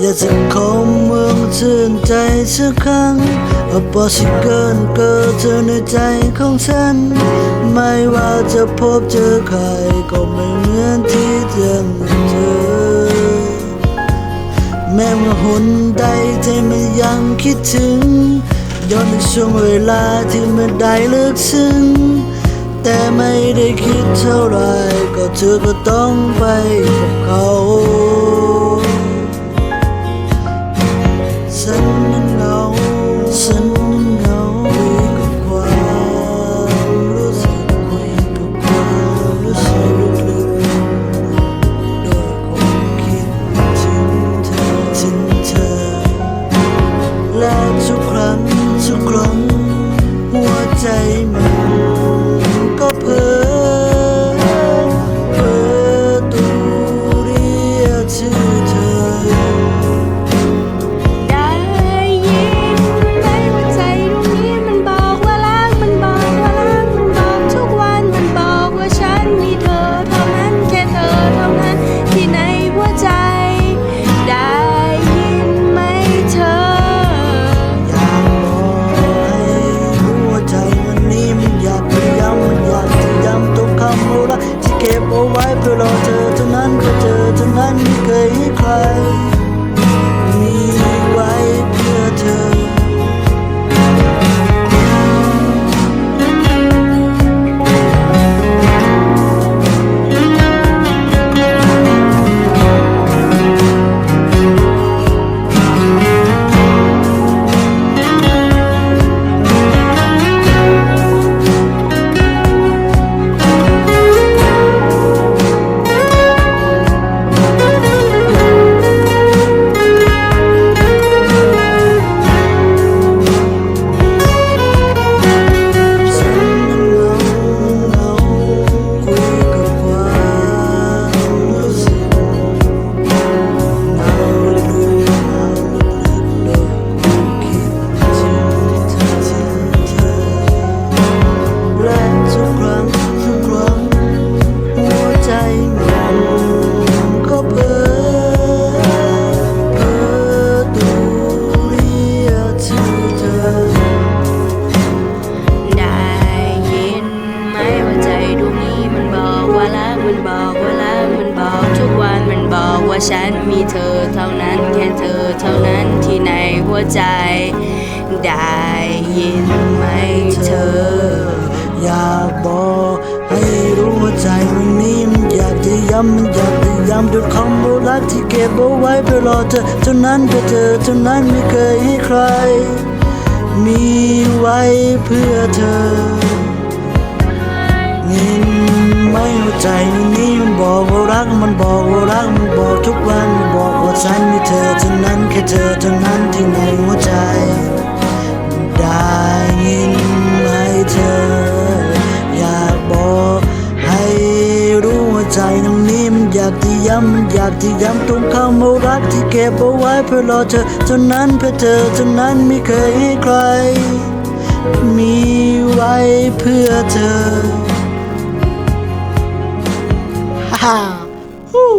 อยากจะขอเมืองชื่นใจสักครั้งเอาปอสิเกินเกิดเธอในใจของฉัน ไม่ว่าจะพบเจอใครก็ไม่เหมือนที่เจอเธอแม้ว่าหนใดใจมันยังคิดถึงย้อนในช่วงเวลาที่มันได้ลึกซึ้งแต่ไม่ได้คิดเท่าไรก็เธอก็ต้องไปกับเขา มันบอกว่ารักมันบอกทุกวันมันบอกว่าฉันมีเธอเท่านั้นแค่เธอเท่านั้นที่ในหัวใจ ได้ยินไหมเธอ อยากบอกให้รู้ว่าใจมันนี้มันอยากจะย้ำมันอยากจะย้ำด้วยคำว่ารักที่เก็บเอาไว้เพื่อรอเธอเท่านั้นเพื่อเธอเท่านั้นไม่เคยให้ใคร มีไว้เพื่อเธอ ใจมันนี้มันบอกว่ารักมันบอกว่ารักมันบอกทุกวันมันบอกว่าฉันมีเธอเท่านั้นแค่เธอเท่านั้นที่ในหัวใจ ได้ยินไหมเธอ อยากบอกให้รู้ว่าใจตรงนี้มันอยากที่ย้ำมันอยากที่ย้ำตรงคำว่ารักที่เก็บเอาไว้เพื่อรอเธอเท่านั้นเพื่อเธอเท่านั้นไม่เคยให้ใคร มีไว้เพื่อเธอ ฮ่าฮ่าฮู้